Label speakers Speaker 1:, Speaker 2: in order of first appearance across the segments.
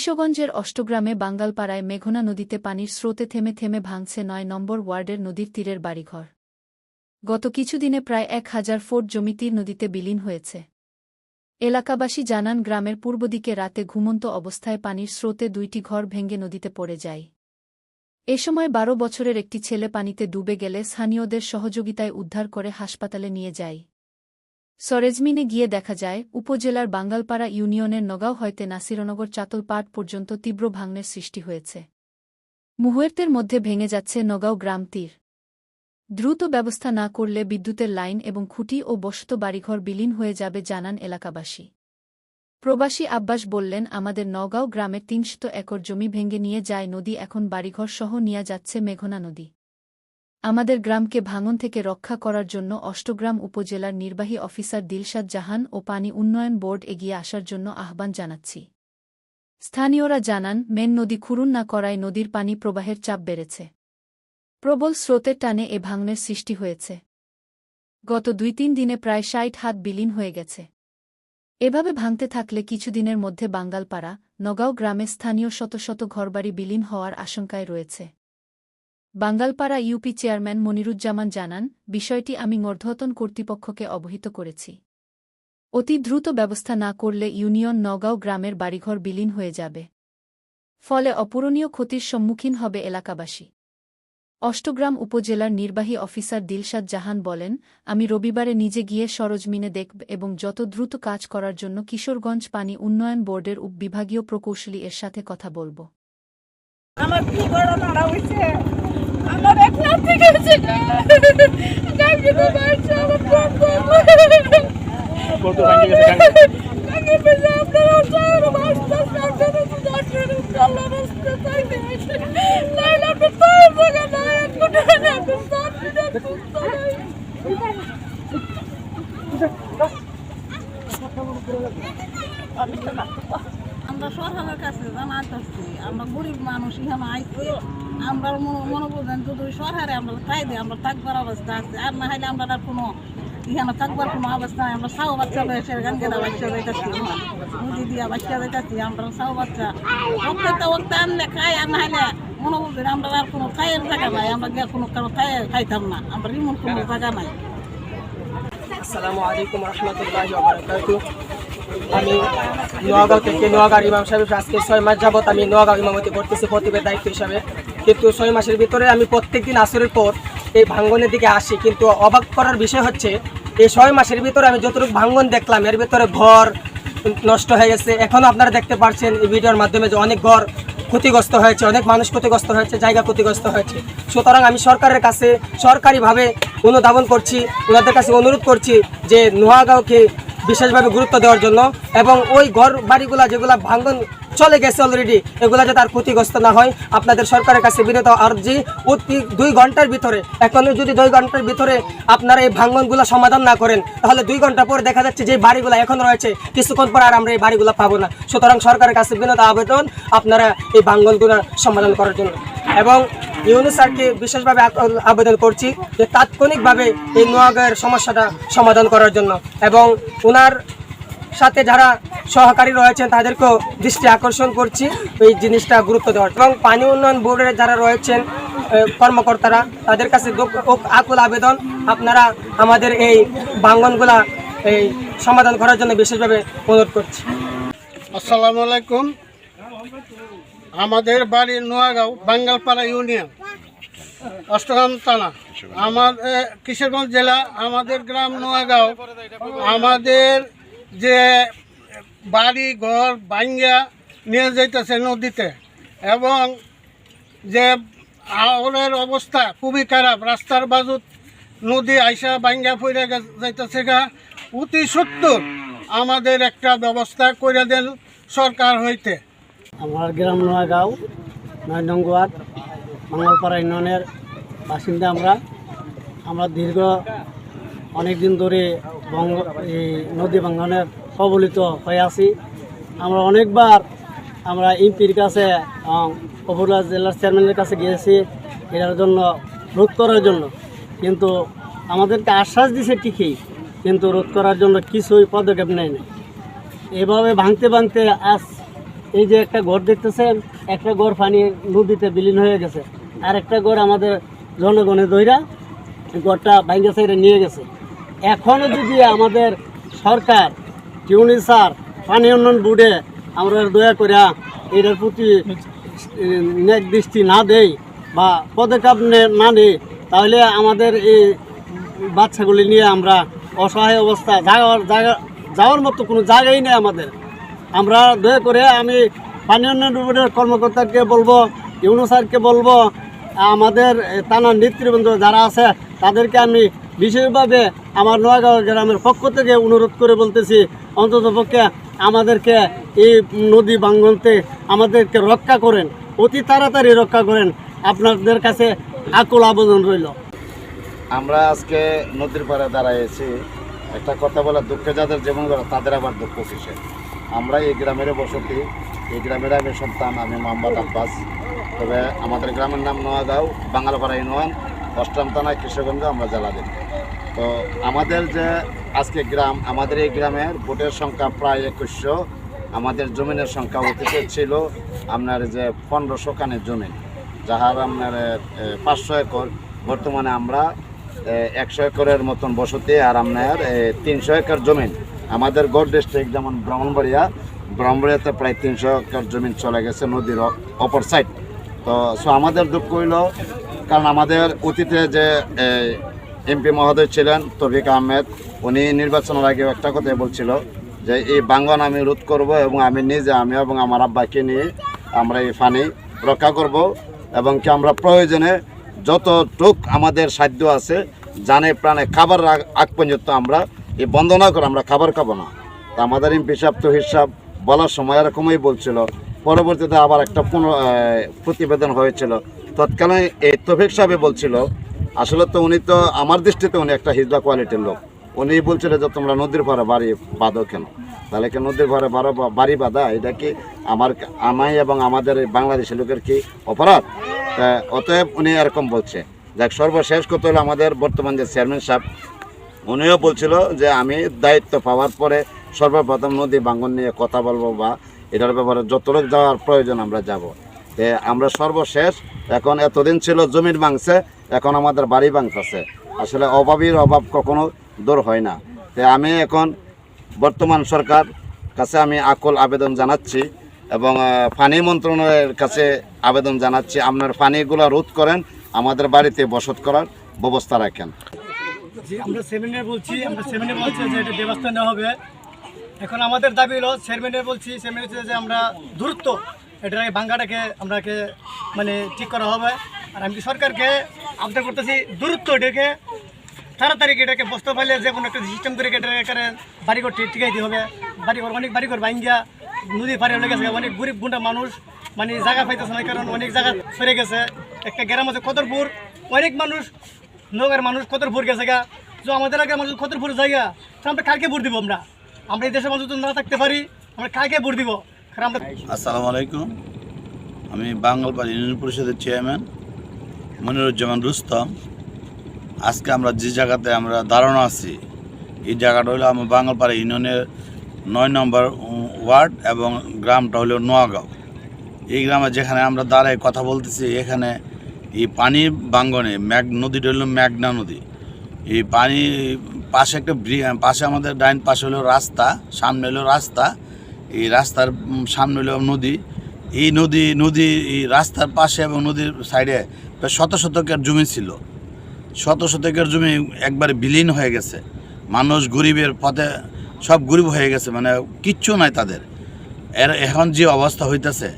Speaker 1: কিশোগঞ্জের অষ্টগ্রামে বাঙ্গালপাড়ায় মেঘনা নদীতে পানির স্রোতে থেমে থেমে ভাঙছে নয় নম্বর ওয়ার্ডের নদীর তীরের বাড়িঘর। গত কিছুদিনে প্রায় এক হাজার ফুট জমি তীর নদীতে বিলীন হয়েছে। এলাকাবাসী জানান, গ্রামের পূর্ব দিকে রাতে ঘুমন্ত অবস্থায় পানির স্রোতে দুইটি ঘর ভেঙে নদীতে পড়ে যায়। এ সময় বারো বছরের একটি ছেলে পানিতে ডুবে গেলে স্থানীয়দের সহযোগিতায় উদ্ধার করে হাসপাতালে নিয়ে যায়। সরেজমিনে গিয়ে দেখা যায়, উপজেলার বাঙ্গালপাড়া ইউনিয়নের নগাঁও হইতে নাসিরনগর চাতলপাট পর্যন্ত তীব্র ভাঙনের সৃষ্টি হয়েছে। মুহূর্তের মধ্যে ভেঙে যাচ্ছে নগাঁও গ্রাম তীর। দ্রুত ব্যবস্থা না করলে বিদ্যুতের লাইন এবং খুঁটি ও বসত বাড়িঘর বিলীন হয়ে যাবে, জানান এলাকাবাসী। প্রবাসী আব্বাস বললেন, আমাদের নগাঁও গ্রামের তিনশত একর জমি ভেঙে নিয়ে যায় নদী, এখন বাড়িঘর সহ নিয়ে যাচ্ছে মেঘনা নদী। আমাদের গ্রামকে ভাঙন থেকে রক্ষা করার জন্য অষ্টগ্রাম উপজেলার নির্বাহী অফিসার দিলশাদ জাহান ও পানি উন্নয়ন বোর্ড এগিয়ে আসার জন্য আহ্বান জানাচ্ছি। স্থানীয়রা জানান, মেন নদী খুরুন না করায় নদীর পানি প্রবাহের চাপ বেড়েছে। প্রবল স্রোতের টানে এ ভাঙনের সৃষ্টি হয়েছে। গত দুই তিন দিনে প্রায় ষাট হাত বিলীন হয়ে গেছে। এভাবে ভাঙতে থাকলে কিছুদিনের মধ্যে বাঙ্গালপাড়া, নগাঁও গ্রামে স্থানীয় শত শত ঘরবাড়ি বিলীন হওয়ার আশঙ্কায় রয়েছে। বাঙ্গালপাড়া ইউপি চেয়ারম্যান মনিরুজ্জামান জানান, বিষয়টি আমি মর্ধতন কর্তৃপক্ষকে অবহিত করেছি। অতি দ্রুত ব্যবস্থা না করলে ইউনিয়ন নগাঁও গ্রামের বাড়িঘর বিলীন হয়ে যাবে। ফলে অপূরণীয় ক্ষতির সম্মুখীন হবে এলাকাবাসী। অষ্টগ্রাম উপজেলার নির্বাহী অফিসার দিলশাদ জাহান বলেন, আমি রবিবারে নিজে গিয়ে সরজমিনে দেখব এবং যত দ্রুত কাজ করার জন্য কিশোরগঞ্জ পানি উন্নয়ন বোর্ডের উপবিভাগীয় প্রকৌশলী এর সাথে কথা বলব।
Speaker 2: আমার কি ঘটনাটা হয়েছে আমার এক নাতি গেছে গাঙ্গে তো বাড়ছে আমার প্রাণ
Speaker 3: কত ভাঙে গেছে গাঙ্গে?
Speaker 2: গাঙ্গে পেলে আপনারা চার বাস্তা সামনে তো ডাক্তার আল্লাহ রাস্তা তাই দিয়েছে লাইলা আপনি তার জায়গা না
Speaker 4: আমরা সরকারের কাছে জানাতেছি আমরা গরিব মানুষ, এখানে আইছি, আমরা মনে বোঝেন যদি সরকারে আমরা তাই দিই, আমরা থাকবার অবস্থা আছে। আর না হলে আমরা কোনো, এখানে থাকবার কোনো অবস্থা নাই। আমরা সাউ বাচ্চা রয়েছে গান গেলা বাচ্চা যাইতেছি মুদি দিয়া বাচ্চা যাইতেছি আমরা সাউ বাচ্চা। ওকে ওকে আনলে খাই আর না হলে মনে বুঝেন আমরা আর কোনো খাইয়ের জায়গা নাই, আমরা গিয়ে কোনো কারও খাই খাইতাম না, আমরা এমন কোনো জায়গা নাই।
Speaker 5: আসসালামু আলাইকুম রহমতুল্লাহি আমি নোয়াগাঁও থেকে নোয়াগাঁও ইমাম সাহেব, আজকে ছয় মাস যাবত আমি নোয়াগাঁও ইমামতি করতেছি প্রতিবের দায়িত্ব হিসাবে। কিন্তু ছয় মাসের ভিতরে আমি প্রত্যেকদিন আসরের পর এই ভাঙ্গনের দিকে আসি। কিন্তু অবাক করার বিষয় হচ্ছে, এই ছয় মাসের ভিতরে আমি যতটুকু ভাঙ্গন দেখলাম, এর ভিতরে ঘর নষ্ট হয়ে গেছে। এখনও আপনারা দেখতে পাচ্ছেন এই ভিডিওর মাধ্যমে যে অনেক ঘর ক্ষতিগ্রস্ত হয়েছে, অনেক মানুষ ক্ষতিগ্রস্ত হয়েছে, জায়গা ক্ষতিগ্রস্ত হয়েছে। সুতরাং আমি সরকারের কাছে সরকারিভাবে অনুধাবন করছি, ওনাদের কাছে অনুরোধ করছি যে নোয়াগাঁওকে বিশেষভাবে গুরুত্ব দেওয়ার জন্য এবং ওই ঘর বাড়িগুলা যেগুলা ভাঙ্গন চলে গেছে অলরেডি এগুলা যাতে আর ক্ষতিগ্রস্ত না হয়, আপনাদের সরকারের কাছে বিরত আর্জি। অতি দুই ঘণ্টার ভিতরে, এখনও যদি দুই ঘণ্টার ভিতরে আপনারা এই ভাঙ্গনগুলো সমাধান না করেন, তাহলে দুই ঘণ্টা পর দেখা যাচ্ছে যে বাড়িগুলো এখন রয়েছে, কিছুক্ষণ পর আর আমরা এই বাড়িগুলো পাবো না। সুতরাং সরকারের কাছে বিনত আবেদন, আপনারা এই ভাঙ্গনগুলো সমাধান করার জন্য। এবং ইউনুস স্যারকে বিশেষভাবে আবেদন করছি যে তাৎক্ষণিকভাবে এই নোয়াগাঁয়ের সমস্যাটা সমাধান করার জন্য। এবং ওনার সাথে যারা সহকারী রয়েছেন তাদেরকেও দৃষ্টি আকর্ষণ করছি এই জিনিসটা গুরুত্ব দেওয়ার। এবং পানি উন্নয়ন বোর্ডের যারা রয়েছেন কর্মকর্তারা তাদের কাছে আকুল আবেদন আপনারা আমাদের এই বাঙ্গনগুলা এই সমাধান করার জন্য বিশেষভাবে অনুরোধ করছি।
Speaker 6: আসসালামু আলাইকুম। আমাদের বাড়ি নোয়াগাঁও বাঙ্গালপাড়া ইউনিয়ন অষ্টগ্রাম থানা। আমার এ, কিশোরগঞ্জ জেলা আমাদের গ্রাম নোয়াগাঁও। আমাদের যে বাড়ি ঘর ভাঙ্গা নিয়ে যাইতেছে নদীতে এবং যে আওরের অবস্থা খুবই খারাপ, রাস্তার বাজুত নদী আইসা ভাঙ্গা ফইরা গে- যাইতেছে গা। অতি সত্তর আমাদের একটা ব্যবস্থা করে দেন সরকার হইতে।
Speaker 7: আমার গ্রাম নোয়াগাঁও নয় নং ওয়ার্ড মঙ্গলপাড়া ইউনিয়নের বাসিন্দা আমরা। আমরা দীর্ঘ অনেক দিন ধরে বঙ্গ এই নদী ভাঙ্গনের কবলিত হয়ে আছি। আমরা অনেকবার আমরা এমপির কাছে উপজেলা জেলার চেয়ারম্যানের কাছে গিয়েছি এটার জন্য রোধ করার জন্য। কিন্তু আমাদেরকে আশ্বাস দিছে ঠিকই, কিন্তু রোধ করার জন্য কিছুই পদক্ষেপ নেয় না এভাবে ভাঙতে ভাঙতে আজ এই যে একটা ঘর দেখতেছেন, একটা ঘর পানি নদীতে বিলীন হয়ে গেছে। আর একটা ঘর আমাদের জনগণের দইরা ঘরটা ভাঙ্গা সাইডে নিয়ে গেছে। এখনও যদি আমাদের সরকার টিউনি স্যার, পানি উন্নয়ন বোর্ডে আমরা দয়া করে এটার প্রতি নেক দৃষ্টি না দেই বা পদক্ষেপ নে- নেই, তাহলে আমাদের এই বাচ্চাগুলি নিয়ে আমরা অসহায় অবস্থা যাওয়ার জায়গা, যাওয়ার মতো কোনো জায়গাই নেই আমাদের। আমরা দয়া করে আমি পানি উন্নয়ন বোর্ডের কর্মকর্তাকে বলব ইউনো স্যারকে বলব, আমাদের থানার নেতৃবৃন্দ যারা আছে, তাদেরকে আমি বিশেষভাবে আমার নোয়াগাঁও গ্রামের পক্ষ থেকে অনুরোধ করে বলতেছি, অন্তত পক্ষে আমাদেরকে এই নদী বাঙ্গনতে আমাদেরকে রক্ষা করেন, অতি তাড়াতাড়ি রক্ষা করেন। আপনাদের কাছে আকুল আবেদন রইল।
Speaker 8: আমরা আজকে নদীর পাড়ে দাঁড়াইছি। একটা কথা বলা দুঃখে যাদের যেমন করে তাদের আবার দুঃখ কিসে আমরা এই গ্রামের বসতি। এই গ্রামের আমি সন্তান, আমি মোহাম্মদ আব্বাস। তবে আমাদের গ্রামের নাম নোয়াগাঁও বাঙালপাড়া ইউনিয়ন, অষ্টম থানা কৃষকগঞ্জ, আমরা জেলা দিই তো আমাদের যে আজকে গ্রাম, আমাদের এই গ্রামের ভোটের সংখ্যা প্রায় একুশশো। আমাদের জমিনের সংখ্যা অতীতে ছিল আপনার যে পনেরোশো কানের জমি, যাহার আপনার পাঁচশো একর। বর্তমানে আমরা একশো একরের মতন বসতি আর আপনার তিনশো একর জমিন আমাদের গড় ডিস্ট্রিক্ট যেমন ব্রাহ্মণবাড়িয়া, ব্রাহ্মণবাড়িয়াতে প্রায় তিনশো একর জমিন চলে গেছে নদীর অপর সাইড তো সো আমাদের দুঃখ হইল, কারণ আমাদের অতীতে যে এমপি মহোদয় ছিলেন তফিক আহমেদ। উনি নির্বাচনের আগে একটা কথাই বলছিল যে, এই বাঙ্গন আমি রোধ করব এবং আমি নিজে, আমি এবং আমার আব্বাকে নিয়ে আমরা এই পানি রক্ষা করব এবং কি আমরা প্রয়োজনে যতটুক আমাদের সাধ্য আছে, জানে প্রাণে খাবার আগ- আগ পর্যন্ত আমরা এই বন্ধ না করে আমরা খাবার খাব না। তা আমাদের এমপি সাহেব তো হিসাব বলার সময় এরকমই বলছিল। পরবর্তীতে আবার একটা পুনঃ প্রতিবেদন হয়েছিল। তৎকালীন এই তফিক সাহেব বলছিল আসলে তো উনি তো আমার দৃষ্টিতে উনি একটা হিজলা কোয়ালিটির লোক। উনি বলছিল যে তোমরা নদীর পাড়ে বাড়ি বাঁধো কেন? তাহলে কি নদীর পাড়ে বারো বাড়ি বাঁধা, এটা কি আমার আমাই এবং আমাদের এই বাংলাদেশি লোকের কি অপরাধ? তা অতএব উনি এরকম বলছে। দেখ সর্বশেষ কথা হলো আমাদের বর্তমান যে চেয়ারম্যান সাহেব, উনিও বলছিল যে আমি দায়িত্ব পাওয়ার পরে সর্বপ্রথম নদী বাঙ্গন নিয়ে কথা বলব বা এটার ব্যাপারে যত লোক যাওয়ার প্রয়োজন আমরা যাব। আমরা সর্বশেষ, এখন এতদিন ছিল জমির ভাঙছে, এখন আমাদের বাড়ি ভাঙতেছে। আসলে অভাবীর অভাব কখনো দূর হয় না। তে আমি এখন বর্তমান সরকার কাছে আমি আকল আবেদন জানাচ্ছি এবং পানি মন্ত্রণালয়ের কাছে আবেদন জানাচ্ছি। আপনার পানিগুলো রোধ করেন, আমাদের বাড়িতে বসত করার ব্যবস্থা রাখেন।
Speaker 7: বলছি ব্যবস্থা এখন আমাদের দাবি হলো চেয়ারম্যানের বলছি চেয়ারম্যান যে আমরা দূরত্ব এটাকে বাঙ্গাটাকে আমরাকে মানে ঠিক করা হবে। আর আমি সরকারকে আবদার করতেছি, দূরত্ব এটাকে, তাড়াতাড়ি এটাকে বস্তা পাইলে যে কোনো একটা সিস্টেম করে এটাকে বাড়িঘর দিতে হবে। বাড়িঘর, অনেক বাড়িঘর ভাঙ্গিয়া নদী পারে হয়ে গেছে, অনেক গরিব গুন্ডা মানুষ মানে জায়গা পাইতেছে না, কারণ অনেক জায়গা সরে গেছে। একটা গ্রাম আছে কদরপুর, অনেক মানুষ নগর মানুষ কতরপুর গেছে গা। তো আমাদের আগে মানুষ কতরপুর জায়গা তো আমরা কালকে ভোট দিব আমরা? আমরা এই দেশের মানুষ না থাকতে পারি, আমরা কালকে ভোট দিব?
Speaker 9: আসসালামু আলাইকুম আমি বাঙ্গালপাড়া ইউনিয়ন পরিষদের চেয়ারম্যান মনিরুজ্জামান রুস্তম। আজকে আমরা যে জায়গাতে আমরা দাঁড়ানো আছি, এই জায়গাটা হলো আমার বাঙ্গালপাড়া ইউনিয়নের নয় নম্বর ওয়ার্ড এবং গ্রামটা হলো নোয়াগাঁও। এই গ্রামে যেখানে আমরা দাঁড়াই কথা বলতেছি, এখানে এই পানি বাঙ্গনে, ম্যাগ নদীটা হলো ম্যাগনা নদী। এই পানি পাশে একটা পাশে আমাদের ডাইন পাশে হলো রাস্তা, সামনে হলো রাস্তা। এই রাস্তার সামনে হলো নদী। এই নদী নদী, এই রাস্তার পাশে এবং নদীর সাইডে প্রায় শত শতকের জমি ছিল। শত শতকের জমি একবারে বিলীন হয়ে গেছে। মানুষ গরিবের পথে সব গরিব হয়ে গেছে মানে কিচ্ছু নাই তাদের। এর, এখন যে অবস্থা হইতেছে,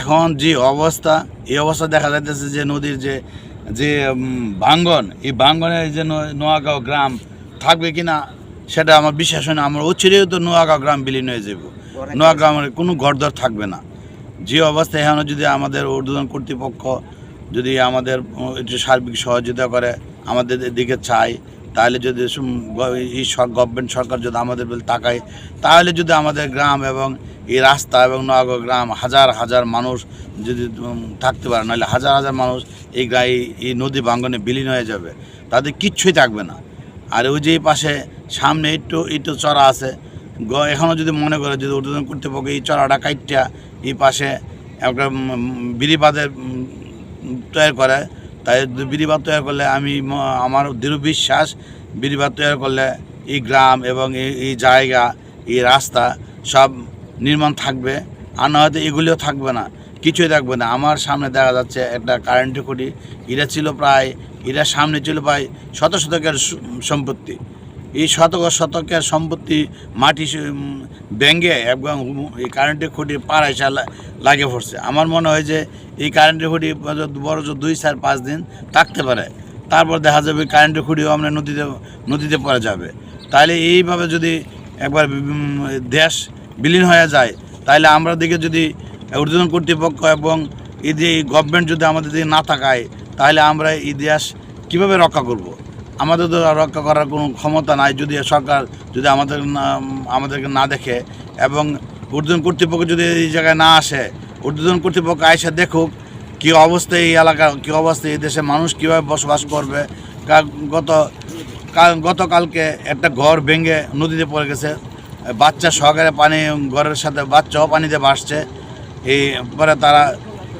Speaker 9: এখন যে অবস্থা, এই অবস্থা দেখা যাইতেছে যে নদীর যে যে ভাঙ্গন এই ভাঙ্গনের যে নোয়াগাঁও গ্রাম থাকবে কিনা, সেটা আমার বিশ্বাস হয় না। আমার উচ্ছেও তো নোয়াগাঁও গ্রাম বিলীন হয়ে যাব নোয়াগাঁওয়ের কোনো ঘরদর থাকবে না। যে অবস্থা এখানে যদি আমাদের ঊর্ধ্বতন কর্তৃপক্ষ যদি আমাদের একটু সার্বিক সহযোগিতা করে আমাদের দিকে চায় তাহলে যদি এই গভর্নমেন্ট সরকার যদি আমাদের বলে তাকায় তাহলে যদি আমাদের গ্রাম এবং এই রাস্তা এবং নয়াগড় গ্রাম হাজার হাজার মানুষ যদি থাকতে পারে নাহলে হাজার হাজার মানুষ এই গ্রা এই- নদী বাঙ্গনে বিলীন হয়ে যাবে। তাদের কিচ্ছুই থাকবে না। আর ওই যে পাশে সামনে একটু একটু চড়া আছে এখনও যদি মনে করে যদি ঊর্ধ্বতন কর্তৃপক্ষ এই চড়াটা কাইটটা এই পাশে একটা বিড়িবাদের তৈরি করে, তাই বিড়িবাদ তৈরি করলে আমি আমার দৃঢ় বিশ্বাস বিড়িবাদ তৈরি করলে এই গ্রাম এবং এই- জায়গা, এই রাস্তা সব নির্মাণ থাকবে। আর না হয়তো এগুলিও থাকবে না, কিছুই থাকবে না। আমার সামনে দেখা যাচ্ছে একটা কারেন্টের খুঁটি, এটা ছিল প্রায়, এটার সামনে ছিল প্রায় শত শতকের সম্পত্তি। এই শতক শতকের সম্পত্তি মাটি উম, এবং এই কারেন্টের খুঁটি পাড়ায় লাগে পড়ছে আমার মনে হয় যে এই কারেন্টের খুঁটি বড় দুই চার পাঁচ দিন থাকতে পারে। তারপর দেখা যাবে কারেন্টের খুঁটিও আমরা নদীতে নদীতে পড়ে যাবে। তাহলে এইভাবে যদি একবার দেশ বিলীন হয়ে যায় তাহলে আমরা দিকে যদি ঊর্ধ্বতন কর্তৃপক্ষ এবং এই যে গভর্নমেন্ট যদি আমাদের দিকে না থাকায় তাহলে আমরা এই দেশ কীভাবে রক্ষা করব। আমাদের তো রক্ষা করার কোনো ক্ষমতা নাই যদি সরকার যদি আমাদের আমাদেরকে না দেখে এবং ঊর্ধ্বতন কর্তৃপক্ষ যদি এই জায়গায় না আসে, ঊর্ধ্বতন কর্তৃপক্ষ এসে দেখুক কী অবস্থায় এই এলাকা, কী অবস্থায় এই দেশের মানুষ কীভাবে বসবাস করবে। গত, কাল, গতকালকে একটা ঘর ভেঙে নদীতে পড়ে গেছে। বাচ্চা সহকারে পানি, ঘরের সাথে বাচ্চাও পানিতে ভাসছে। এই পরে তারা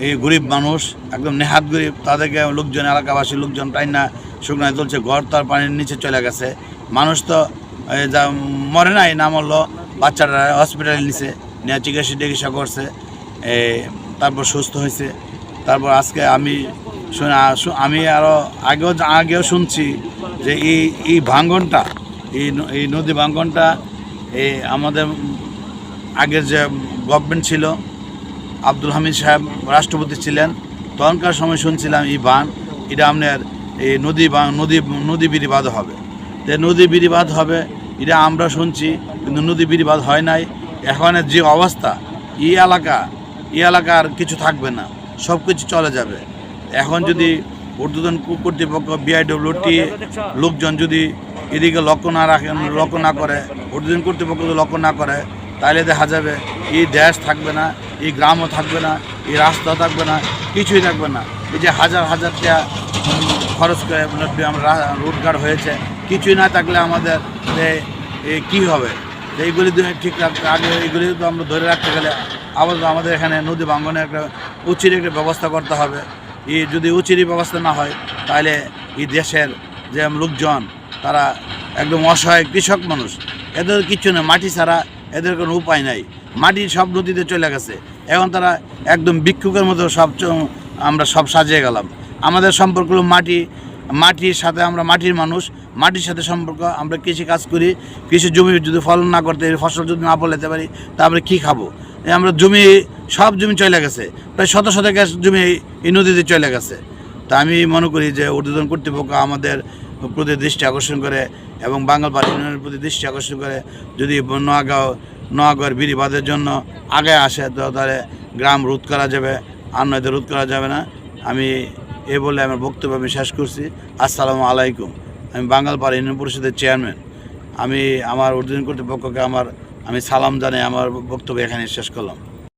Speaker 9: এই গরিব মানুষ, একদম নেহাত গরিব, তাদেরকে লোকজন, এলাকাবাসী লোকজন টাই না শুকনায় তুলছে, ঘর তার পানির নিচে চলে গেছে। মানুষ তো যা মরে নাই, না মরলো, বাচ্চারা হসপিটালে নিছে, নিয়ে চিকিৎসা টিকিৎসা করছে তারপর সুস্থ হয়েছে। তারপর আজকে আমি শুনে আমি আরও আগেও আগেও শুনছি যে এই এই ভাঙ্গনটা, এই এই নদী ভাঙ্গনটা এই আমাদের আগের যে গভর্নমেন্ট ছিল আব্দুল হামিদ সাহেব রাষ্ট্রপতি ছিলেন। তখনকার সময় শুনছিলাম এই বান, এটা আপনার এই নদী বা নদী নদী বিরিবাদ হবে। তো নদী বিরিবাদ হবে, এটা আমরা শুনছি, কিন্তু নদী বিরিবাদ হয় নাই। এখনের যে অবস্থা, এই এলাকা এই এলাকা আর কিছু থাকবে না সব কিছু চলে যাবে। এখন যদি ঊর্ধ্বতন কর্তৃপক্ষ বিআইডব্লিউটি লোকজন যদি এদিকে লক্ষ্য না রাখেন, লক্ষ্য না করে, ঊর্ধ্বতন কর্তৃপক্ষ যদি লক্ষ্য না করে তাহলে দেখা যাবে, এই দেশ থাকবে না, এই গ্রামও থাকবে না, এই রাস্তাও থাকবে না, কিছুই থাকবে না। এই যে হাজার হাজার টাকা খরচ করে আমরা রোজগার হয়েছে, কিছুই না থাকলে আমাদের কী হবে? এইগুলি ঠিক রাখতে আগে এইগুলি তো আমরা ধরে রাখতে গেলে আবার আমাদের এখানে নদী ভাঙ্গনে একটা উচির একটা ব্যবস্থা করতে হবে। এই যদি উচিরই ব্যবস্থা না হয় তাহলে এই দেশের যে লোকজন, তারা একদম অসহায় কৃষক মানুষ, এদের কিচ্ছু না, মাটি ছাড়া এদের কোনো উপায় নাই। মাটি সব নদীতে চলে গেছে। এখন তারা একদম ভিক্ষুকের মতো সব আমরা সব সাজিয়ে গেলাম। আমাদের সম্পর্ক হলো মাটি। মাটির সাথে আমরা মাটির মানুষ। মাটির সাথে সম্পর্ক, আমরা কৃষি কাজ করি। কৃষি জমি যদি ফলন না করতে পারি ফসল যদি না ফলাতে পারি তা আমরা কী খাব? আমরা জমি, সব জমি চলে গেছে। প্রায় শত শত গ্যাস জমি এই- নদীতে চলে গেছে। তা আমি মনে করি যে ঊর্ধ্বতন কর্তৃপক্ষ আমাদের প্রতি দৃষ্টি আকর্ষণ করে এবং বাঙালপাড়া ইউনিয়নের প্রতি দৃষ্টি আকর্ষণ করে। যদি নোয়াগাঁও নোয়াগাঁওয়ের বিরিবাদের জন্য আগে আসে, তো তাহলে গ্রাম রোধ করা যাবে। আর নয়তো রোধ করা যাবে না। আমি এ বলে আমার বক্তব্য আমি শেষ করছি। আসসালামু আলাইকুম। আমি বাঙালপাড়া ইউনিয়ন পরিষদের চেয়ারম্যান। আমি আমার ঊর্ধ্বতন কর্তৃপক্ষকে আমার আমি সালাম জানাই আমার বক্তব্য এখানে শেষ করলাম।